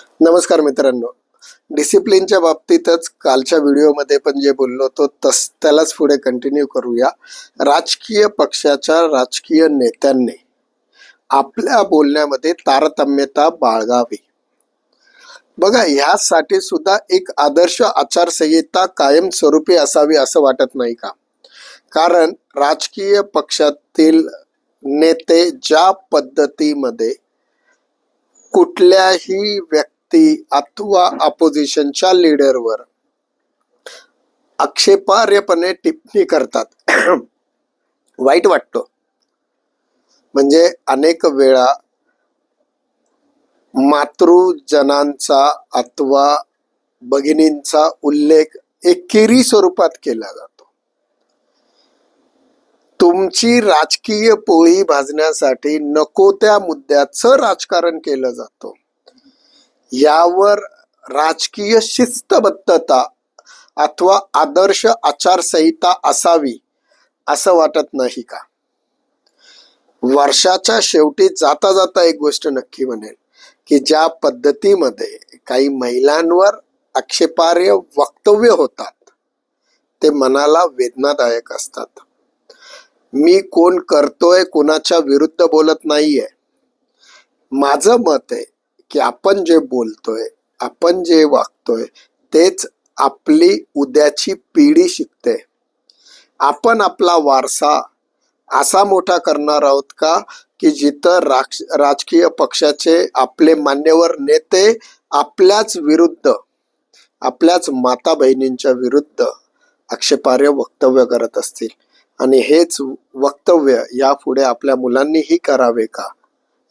नमस्कार मित्रांनो. डिसिप्लिनच्या बाबतीतच कालच्या व्हिडिओमध्ये पण जे बोललो तो तस त्यालाच पुढे कंटिन्यू करूया. राजकीय पक्षाच्या राजकीय नेत्यांनी आपल्या बोलण्यामध्ये तारतम्यता बाळगावी. बघा ह्यासाठी सुद्धा एक आदर्श आचारसंहिता कायमस्वरूपी असावी असं वाटत नाही का? कारण राजकीय पक्षातील नेते ज्या पद्धतीमध्ये कुठल्याही व्यक्ती अथवा अपोजिशनच्या लीडरवर आक्षेपार्हपणे टिप्पणी करतात. वाईट वाटतो. म्हणजे अनेक वेळा मातृजनांचा अथवा भगिनींचा उल्लेख एकेरी स्वरूपात केला जातो. तुमची राजकीय पोळी भाजण्यासाठी नको त्या मुद्द्याचं राजकारण केलं जातं. यावर राजकीय शिस्तबद्धता अथवा आदर्श आचारसंहिता असावी असं वाटत नाही का? वर्षाच्या शेवटी जाता जाता एक गोष्ट नक्की म्हणेल की ज्या पद्धतीमध्ये काही महिलांवर आक्षेपार्ह वक्तव्य होतात ते मनाला वेदनादायक असतात. मी कोण करतोय कोणाच्या विरुद्ध बोलत नाहीये. माझं मत आहे की आपण जे बोलतोय आपण जे वागतोय तेच आपली उद्याची पिढी शिकते. आपण आपला वारसा असा मोठा करणार आहोत का की जिथं राक्ष राजकीय पक्षाचे आपले मान्यवर नेते आपल्याच विरुद्ध आपल्याच माता बहिणींच्या विरुद्ध आक्षेपार्ह वक्तव्य करत असतील? आणि हेच वक्तव्य यापुढे आपल्या मुलांनीही करावे का?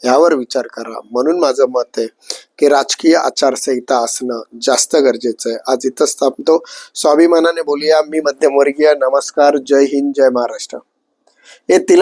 यावर विचार करा. म्हणून माझं मत आहे की राजकीय आचारसंहिता असणं जास्त गरजेचं आहे. आज इथंच थांबतो. स्वाभिमानाने बोलूया. मी मध्यमवर्गीय. नमस्कार. जय हिंद. जय महाराष्ट्र. हे तिला